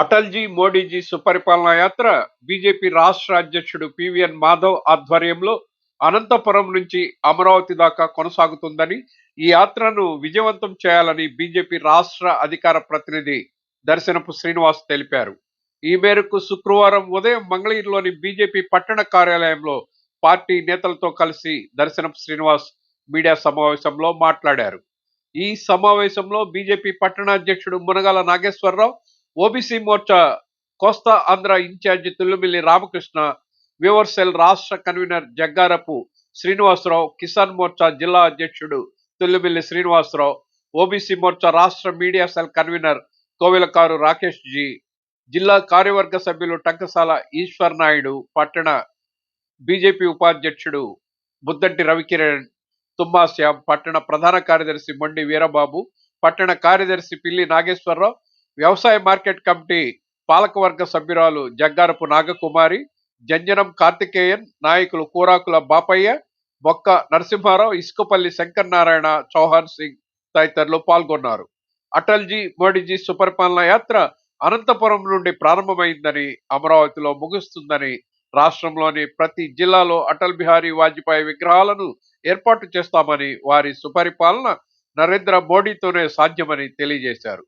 అటల్జీ మోడీజీ సుపరిపాలన యాత్ర బీజేపీ రాష్ట్ర అధ్యక్షుడు పివిఎన్ మాధవ్ ఆధ్వర్యంలో అనంతపురం నుంచి అమరావతి దాకా కొనసాగుతుందని ఈ యాత్రను విజయవంతం చేయాలని బీజేపీ రాష్ట్ర అధికార ప్రతినిధి దర్శనపు శ్రీనివాస్ తెలిపారు. ఈ మేరకు శుక్రవారం ఉదయం మంగళగిరిలోని బీజేపీ పట్టణ కార్యాలయంలో పార్టీ నేతలతో కలిసి దర్శనపు శ్రీనివాస్ మీడియా సమావేశంలో మాట్లాడారు. ఈ సమావేశంలో బీజేపీ పట్టణ అధ్యక్షుడు Munagala Nageswararao OBC Morcha Kosta Andhra in charge Tullumilli Ramakrishna వివర్సెల్ రాష్ట్ర కన్వీనర్ జగ్గారపు శ్రీనివాసరావు కిసాన్ మోర్చా జిల్లా అధ్యక్షుడు తుల్లుమిల్లి శ్రీనివాసరావు ఓబీసీ మోర్చా రాష్ట్ర media cell convener Kovelakaru Rakesh ji జిల్లా కార్యవర్గ సభ్యులు టంకసాల ఈశ్వర్ నాయుడు పట్టణ బీజేపీ ఉపాధ్యక్షుడు బుద్దంటి రవికిరణ్ తుమ్మాశ్యాం పట్టణ ప్రధాన కార్యదర్శి మొండి వీరబాబు పట్టణ కార్యదర్శి పిల్లి నాగేశ్వరరావు వ్యవసాయ మార్కెట్ కమిటీ పాలకవర్గ సభ్యురాలు జగ్గారపు నాగకుమారి జంజనం కార్తికేయన్ నాయకులు కూరాకుల బాపయ్య బొక్క నరసింహారావు ఇసుకపల్లి శంకర్ నారాయణ చౌహాన్ సింగ్ తదితరులు పాల్గొన్నారు. అటల్జీ మోడీజీ సుపరిపాలన యాత్ర అనంతపురం నుండి ప్రారంభమైందని అమరావతిలో ముగుస్తుందని రాష్ట్రంలోని ప్రతి జిల్లాలో అటల్ బిహారీ వాజ్పేయి విగ్రహాలను ఏర్పాటు చేస్తామని వారి సుపరిపాలన నరేంద్ర మోడీతోనే సాధ్యమని తెలియజేశారు.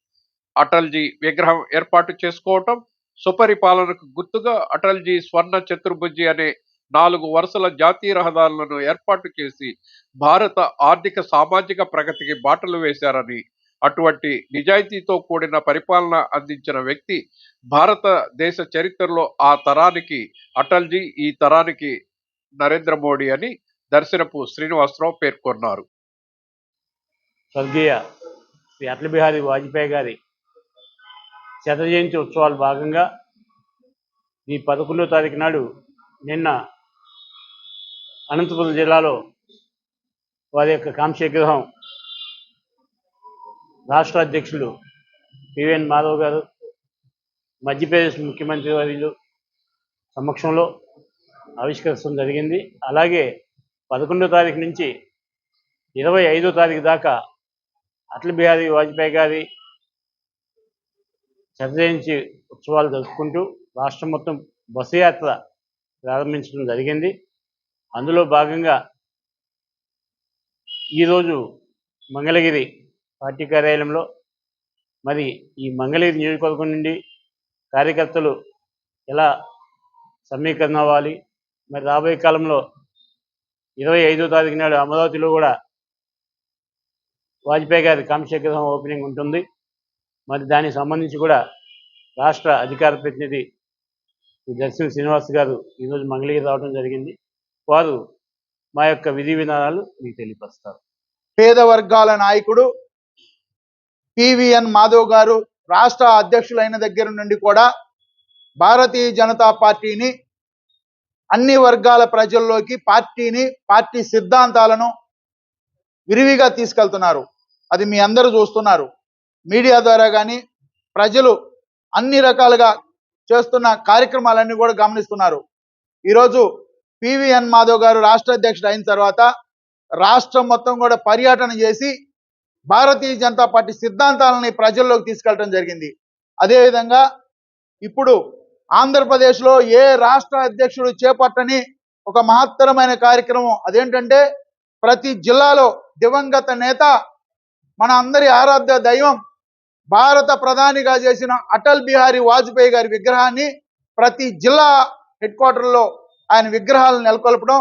అటల్జీ విగ్రహం ఏర్పాటు చేసుకోవటం సుపరిపాలనకు గుర్తుగా అటల్జీ స్వర్ణ చతుర్భుజి అనే నాలుగు వరుసల జాతీయ రహదారులను ఏర్పాటు చేసి భారత ఆర్థిక సామాజిక ప్రగతికి బాటలు వేశారని అటువంటి నిజాయితీతో కూడిన పరిపాలన అందించిన వ్యక్తి భారతదేశ చరిత్రలో ఆ తరానికి అటల్జీ ఈ తరానికి నరేంద్ర మోడీ అని దర్శనపు శ్రీనివాసరావు పేర్కొన్నారు. స్వర్గీయ శ్రీ అటల్ బిహారీ వాజ్పేయి గారి శత జయంతి ఉత్సవాల భాగంగా ఈ పదకొండో తారీఖు నాడు నిన్న అనంతపురం జిల్లాలో వారి యొక్క కాంస్య విగ్రహం రాష్ట్ర అధ్యక్షులు పివిఎన్ మాధవ్ గారు మధ్యప్రదేశ్ ముఖ్యమంత్రి వర్యులు సమక్షంలో ఆవిష్కరించడం జరిగింది. అలాగే పదకొండో తారీఖు నుంచి ఇరవై ఐదో తారీఖు దాకా అటల్ బిహారీ వాజ్పేయి గారి శతజయంతి ఉత్సవాలు జరుపుకుంటూ రాష్ట్రం మొత్తం బస్సు యాత్ర ప్రారంభించడం జరిగింది. అందులో భాగంగా ఈరోజు మంగళగిరి పార్టీ కార్యాలయంలో మరి ఈ మంగళగిరి నియోజకవర్గం నుండి కార్యకర్తలు ఎలా సమీకరణ అవ్వాలి? మరి రాబోయే కాలంలో ఇరవై ఐదో తారీఖు నాడు అమరావతిలో కూడా వాజ్పేయి గారి కాంస్యగ్రహం ఓపెనింగ్ ఉంటుంది. మరి దానికి సంబంధించి కూడా రాష్ట్ర అధికార ప్రతినిధి శ్రీ దర్శన శ్రీనివాస్ గారు ఈరోజు మంగళగిరి రావడం జరిగింది. వారు మా యొక్క విధి విధానాలు మీకు తెలియపరుస్తారు. పేద వర్గాల నాయకుడు పివిఎన్ మాధవ్ గారు రాష్ట్ర అధ్యక్షులైన దగ్గర నుండి కూడా భారతీయ జనతా పార్టీని అన్ని వర్గాల ప్రజల్లోకి పార్టీని పార్టీ సిద్ధాంతాలను విరివిగా తీసుకెళ్తున్నారు. అది మీ అందరూ చూస్తున్నారు. మీడియా ద్వారా కానీ ప్రజలు అన్ని రకాలుగా చేస్తున్న కార్యక్రమాలన్నీ కూడా గమనిస్తున్నారు. ఈరోజు పివిఎన్ మాధవ్ గారు రాష్ట్ర అధ్యక్షుడు అయిన తర్వాత రాష్ట్రం మొత్తం కూడా పర్యటన చేసి భారతీయ జనతా పార్టీ సిద్ధాంతాలని ప్రజల్లోకి తీసుకెళ్ళడం జరిగింది. అదేవిధంగా ఇప్పుడు ఆంధ్రప్రదేశ్లో ఏ రాష్ట్ర అధ్యక్షుడు చేపట్టని ఒక మహత్తరమైన కార్యక్రమం అదేంటంటే ప్రతి జిల్లాలో దివంగత నేత మన అందరి ఆరాధ్య దైవం భారత ప్రధానిగా చేసిన అటల్ బిహారీ వాజ్పేయి గారి విగ్రహాన్ని ప్రతి జిల్లా హెడ్ క్వార్టర్లో ఆయన విగ్రహాలను నెలకొల్పడం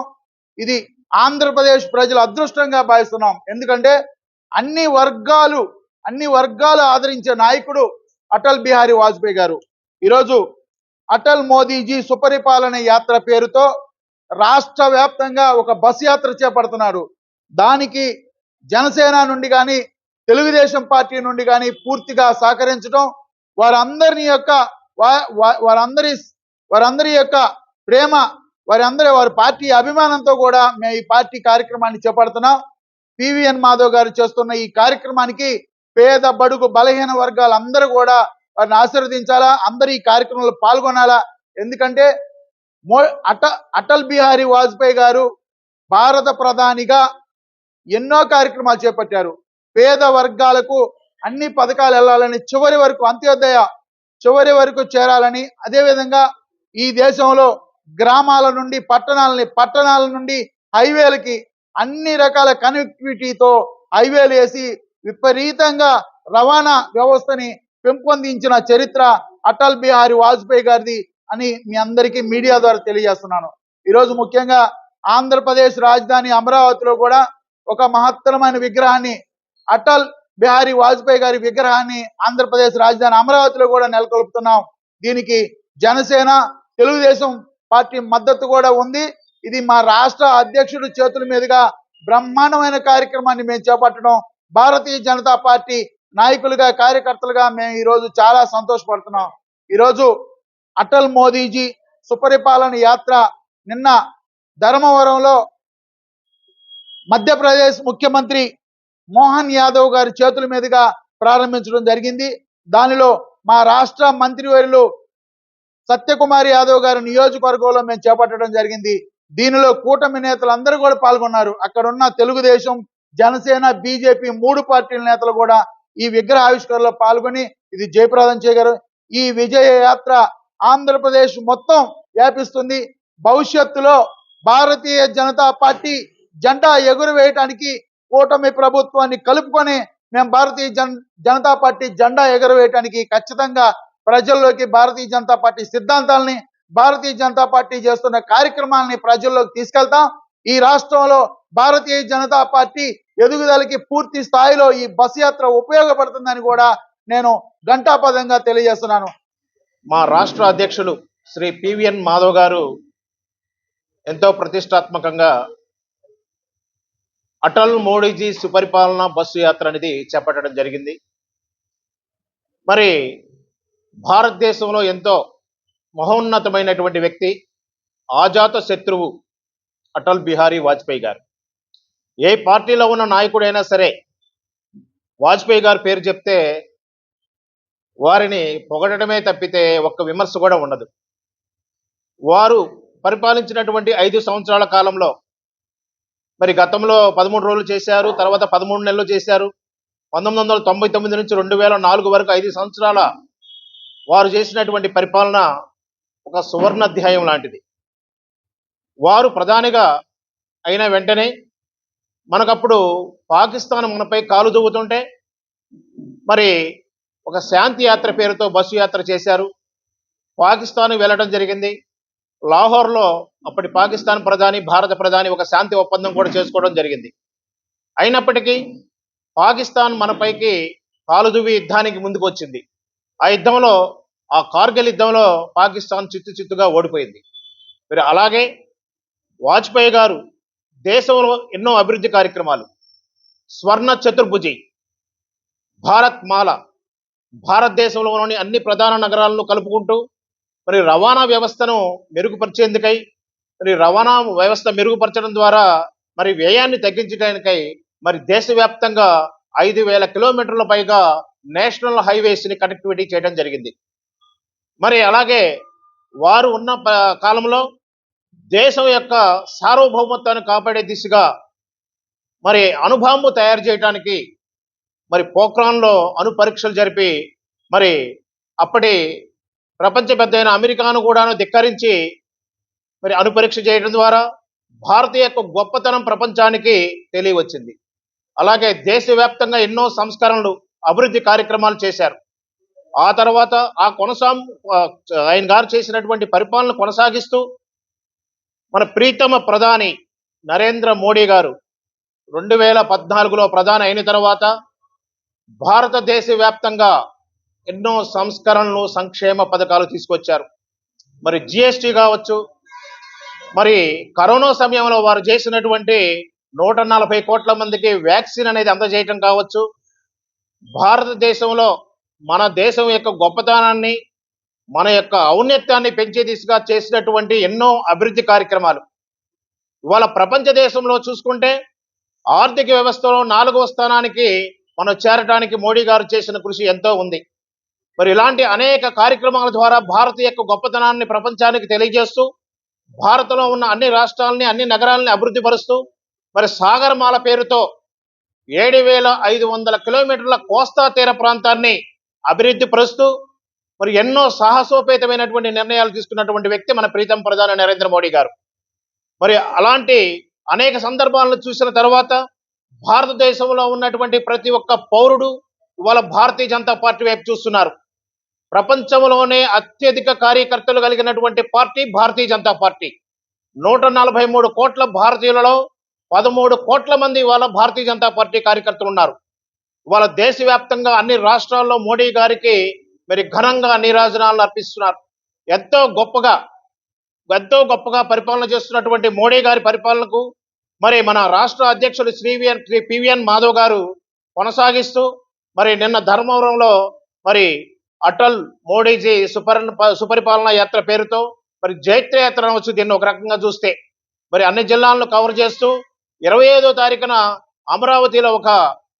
ఇది ఆంధ్రప్రదేశ్ ప్రజలు అదృష్టంగా భావిస్తున్నాం. ఎందుకంటే అన్ని వర్గాలు అన్ని వర్గాలు ఆదరించే నాయకుడు అటల్ బిహారీ వాజ్పేయి గారు. ఈరోజు అటల్ మోదీజీ సుపరిపాలన యాత్ర పేరుతో రాష్ట్ర వ్యాప్తంగా ఒక బస్ యాత్ర చేపడుతున్నారు. దానికి జనసేన నుండి కానీ తెలుగుదేశం పార్టీ నుండి కానీ పూర్తిగా సహకరించడం వారందరిని యొక్క వారందరి వారందరి యొక్క ప్రేమ వారందరి వారి పార్టీ అభిమానంతో కూడా మేము ఈ పార్టీ కార్యక్రమాన్ని చేపడుతున్నాం. పివిఎన్ మాధవ్ గారు చేస్తున్న ఈ కార్యక్రమానికి పేద బడుగు బలహీన వర్గాలు అందరూ కూడా వారిని ఆశీర్వదించాలా? అందరూ ఈ కార్యక్రమంలో పాల్గొనాలా? ఎందుకంటే మో అట అటల్ బిహారీ వాజ్పేయి గారు భారత ప్రధానిగా ఎన్నో కార్యక్రమాలు చేపట్టారు. పేద వర్గాలకు అన్ని పథకాలు వెళ్ళాలని చివరి వరకు అంత్యోదయ చివరి వరకు చేరాలని అదేవిధంగా ఈ దేశంలో గ్రామాల నుండి పట్టణాలని పట్టణాల నుండి హైవేలకి అన్ని రకాల కనెక్టివిటీతో హైవేలు వేసి విపరీతంగా రవాణా వ్యవస్థని పెంపొందించిన చరిత్ర అటల్ బిహారీ వాజ్పేయి గారిది అని మీ అందరికీ మీడియా ద్వారా తెలియజేస్తున్నాను. ఈరోజు ముఖ్యంగా ఆంధ్రప్రదేశ్ రాజధాని అమరావతిలో కూడా ఒక మహత్తరమైన విగ్రహాన్ని అటల్ బిహారీ వాజ్పేయి గారి విగ్రహాన్ని ఆంధ్రప్రదేశ్ రాజధాని అమరావతిలో కూడా నెలకొల్పుతున్నాం. దీనికి జనసేన తెలుగుదేశం పార్టీ మద్దతు కూడా ఉంది. ఇది మా రాష్ట్ర అధ్యక్షుడి చేతుల మీదుగా బ్రహ్మాండమైన కార్యక్రమాన్ని మేము చేపట్టడం భారతీయ జనతా పార్టీ నాయకులుగా కార్యకర్తలుగా మేము ఈరోజు చాలా సంతోషపడుతున్నాం. ఈరోజు అటల్ మోదీజీ సుపరిపాలన యాత్ర నిన్న ధర్మవరంలో మధ్యప్రదేశ్ ముఖ్యమంత్రి మోహన్ యాదవ్ గారి చేతుల మీదుగా ప్రారంభించడం జరిగింది. దానిలో మా రాష్ట్ర మంత్రివర్యులు సత్యకుమార్ యాదవ్ గారి నియోజకవర్గంలో మేము చేపట్టడం జరిగింది. దీనిలో కూటమి నేతలు అందరూ కూడా పాల్గొన్నారు. అక్కడ ఉన్న తెలుగుదేశం జనసేన బీజేపీ మూడు పార్టీల నేతలు కూడా ఈ విగ్రహ ఆవిష్కరణలో పాల్గొని ఇది జయప్రదం చేయగారు ఈ విజయ యాత్ర ఆంధ్రప్రదేశ్ మొత్తం వ్యాపిస్తుంది. భవిష్యత్తులో భారతీయ జనతా పార్టీ జెండా ఎగురవేయటానికి కూటమి ప్రభుత్వాన్ని కలుపుకొని మేము భారతీయ జన్ జనతా పార్టీ జెండా ఎగరవేయటానికి ఖచ్చితంగా ప్రజల్లోకి భారతీయ జనతా పార్టీ సిద్ధాంతాలని భారతీయ జనతా పార్టీ చేస్తున్న కార్యక్రమాలని ప్రజల్లోకి తీసుకెళ్తాం. ఈ రాష్ట్రంలో భారతీయ జనతా పార్టీ ఎదుగుదలకి పూర్తి స్థాయిలో ఈ బస్ యాత్ర ఉపయోగపడుతుందని కూడా నేను ఘంటాపదంగా తెలియజేస్తున్నాను. మా రాష్ట్ర అధ్యక్షులు శ్రీ పివిఎన్ మాధవ్ గారు ఎంతో ప్రతిష్టాత్మకంగా అటల్ మోడీజీ సుపరిపాలన బస్సు యాత్ర అనేది చేపట్టడం జరిగింది. మరి భారతదేశంలో ఎంతో మహోన్నతమైనటువంటి వ్యక్తి ఆజాత శత్రువు అటల్ బిహారీ వాజ్పేయి గారు. ఏ పార్టీలో ఉన్న నాయకుడైనా సరే వాజ్పేయి గారు పేరు చెప్తే వారిని పొగడమే తప్పితే ఒక్క విమర్శ కూడా ఉండదు. వారు పరిపాలించినటువంటి ఐదు సంవత్సరాల కాలంలో మరి గతంలో పదమూడు రోజులు చేశారు తర్వాత పదమూడు నెలలు చేశారు. పంతొమ్మిది వందల తొంభై తొమ్మిది నుంచి రెండు వేల నాలుగు వరకు ఐదు సంవత్సరాల వారు చేసినటువంటి పరిపాలన ఒక సువర్ణ అధ్యాయం లాంటిది. వారు ప్రధానిగా అయిన వెంటనే మనకప్పుడు పాకిస్తాన్ మనపై కాలు దువ్వుతుంటే మరి ఒక శాంతి యాత్ర పేరుతో బస్సు యాత్ర చేశారు. పాకిస్తాన్ వెళ్ళడం జరిగింది. లాహోర్లో అప్పటి పాకిస్తాన్ ప్రధాని భారత ప్రధాని ఒక శాంతి ఒప్పందం కూడా చేసుకోవడం జరిగింది. అయినప్పటికీ పాకిస్తాన్ మనపైకి కాలుదువి యుద్ధానికి ముందుకు వచ్చింది. ఆ యుద్ధంలో ఆ కార్గిల్ యుద్ధంలో పాకిస్తాన్ చిత్తు చిత్తుగా ఓడిపోయింది. మరి అలాగే వాజ్పేయి గారు దేశంలో ఎన్నో అభివృద్ధి కార్యక్రమాలు. స్వర్ణ చతుర్భుజి భారత్ మాల భారతదేశంలోని అన్ని ప్రధాన నగరాలను కలుపుకుంటూ మరి రవాణా వ్యవస్థను మెరుగుపరిచేందుకై మరి రవాణా వ్యవస్థ మెరుగుపరచడం ద్వారా మరి వ్యయాన్ని తగ్గించడానికై మరి దేశవ్యాప్తంగా ఐదు వేల కిలోమీటర్ల పైగా నేషనల్ హైవేస్ని కనెక్టివిటీ చేయడం జరిగింది. మరి అలాగే వారు ఉన్న ప- కాలంలో దేశం యొక్క సార్వభౌమత్వాన్ని కాపాడే దిశగా మరి అణుబాంబు తయారు చేయడానికి మరి పోఖ్రాన్లో అణు పరీక్షలు జరిపి మరి అప్పటి ప్రపంచ పెద్ద అయిన అమెరికాను కూడాను ధిక్కరించి మరి అనుపరీక్ష చేయడం ద్వారా భారతీయ యొక్క గొప్పతనం ప్రపంచానికి తెలియవచ్చింది. అలాగే దేశవ్యాప్తంగా ఎన్నో సంస్కరణలు అభివృద్ధి కార్యక్రమాలు చేశారు. ఆ తర్వాత ఆ కొనసా ఆయన గారు చేసినటువంటి పరిపాలన కొనసాగిస్తూ మన ప్రీతమ ప్రధాని నరేంద్ర మోడీ గారు రెండు వేల పద్నాలుగులో ప్రధాని అయిన తర్వాత భారతదేశ వ్యాప్తంగా ఎన్నో సంస్కరణలు సంక్షేమ పథకాలు తీసుకొచ్చారు. మరి జిఎస్టీ కావచ్చు మరి కరోనా సమయంలో వారు చేసినటువంటి నూట నలభై కోట్ల మందికి వ్యాక్సిన్ అనేది అందజేయటం కావచ్చు. భారతదేశంలో మన దేశం యొక్క గొప్పతనాన్ని మన యొక్క ఔన్నత్యాన్ని పెంచే దిశగా చేసినటువంటి ఎన్నో అభివృద్ధి కార్యక్రమాలు. ఇవాళ ప్రపంచ దేశంలో చూసుకుంటే ఆర్థిక వ్యవస్థలో నాలుగవ స్థానానికి మనం చేరడానికి మోడీ గారు చేసిన కృషి ఎంతో ఉంది. మరి ఇలాంటి అనేక కార్యక్రమాల ద్వారా భారత యొక్క గొప్పతనాన్ని ప్రపంచానికి తెలియజేస్తూ భారత్లో ఉన్న అన్ని రాష్ట్రాలని అన్ని నగరాలని అభివృద్ధి పరుస్తూ మరి సాగరమాల పేరుతో ఏడు వేల ఐదు వందల కిలోమీటర్ల కోస్తా తీర ప్రాంతాన్ని అభివృద్ధి పరుస్తూ మరి ఎన్నో సాహసోపేతమైనటువంటి నిర్ణయాలు తీసుకున్నటువంటి వ్యక్తి మన ప్రీతం ప్రధాని నరేంద్ర మోడీ గారు. మరి అలాంటి అనేక సందర్భాలను చూసిన తర్వాత భారతదేశంలో ఉన్నటువంటి ప్రతి ఒక్క పౌరుడు ఇవాళ భారతీయ జనతా పార్టీ వైపు చూస్తున్నారు. ప్రపంచంలోనే అత్యధిక కార్యకర్తలు కలిగినటువంటి పార్టీ భారతీయ జనతా పార్టీ. నూట నలభై మూడు కోట్ల భారతీయులలో పదమూడు కోట్ల మంది ఇవాళ భారతీయ జనతా పార్టీ కార్యకర్తలు ఉన్నారు ఇవాళ దేశవ్యాప్తంగా అన్ని రాష్ట్రాల్లో మోడీ గారికి మరి ఘనంగా నీరాజనాలను అర్పిస్తున్నారు. ఎంతో గొప్పగా ఎంతో గొప్పగా పరిపాలన చేస్తున్నటువంటి మోడీ గారి పరిపాలనకు మరి మన రాష్ట్ర అధ్యక్షుడు శ్రీవిఎన్ శ్రీ పివిఎన్ మాధవ్ గారు కొనసాగిస్తూ మరి నిన్న ధర్మవరంలో మరి అటల్ మోడీజీ సుపరి సుపరిపాలన యాత్ర పేరుతో మరి జైత్ర యాత్ర అనవచ్చు దీన్ని ఒక రకంగా చూస్తే మరి అన్ని జిల్లాలను కవర్ చేస్తూ ఇరవై ఐదో తారీఖున అమరావతిలో ఒక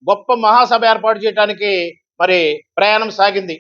గొప్ప మహాసభ ఏర్పాటు చేయడానికి మరి ప్రయాణం సాగింది.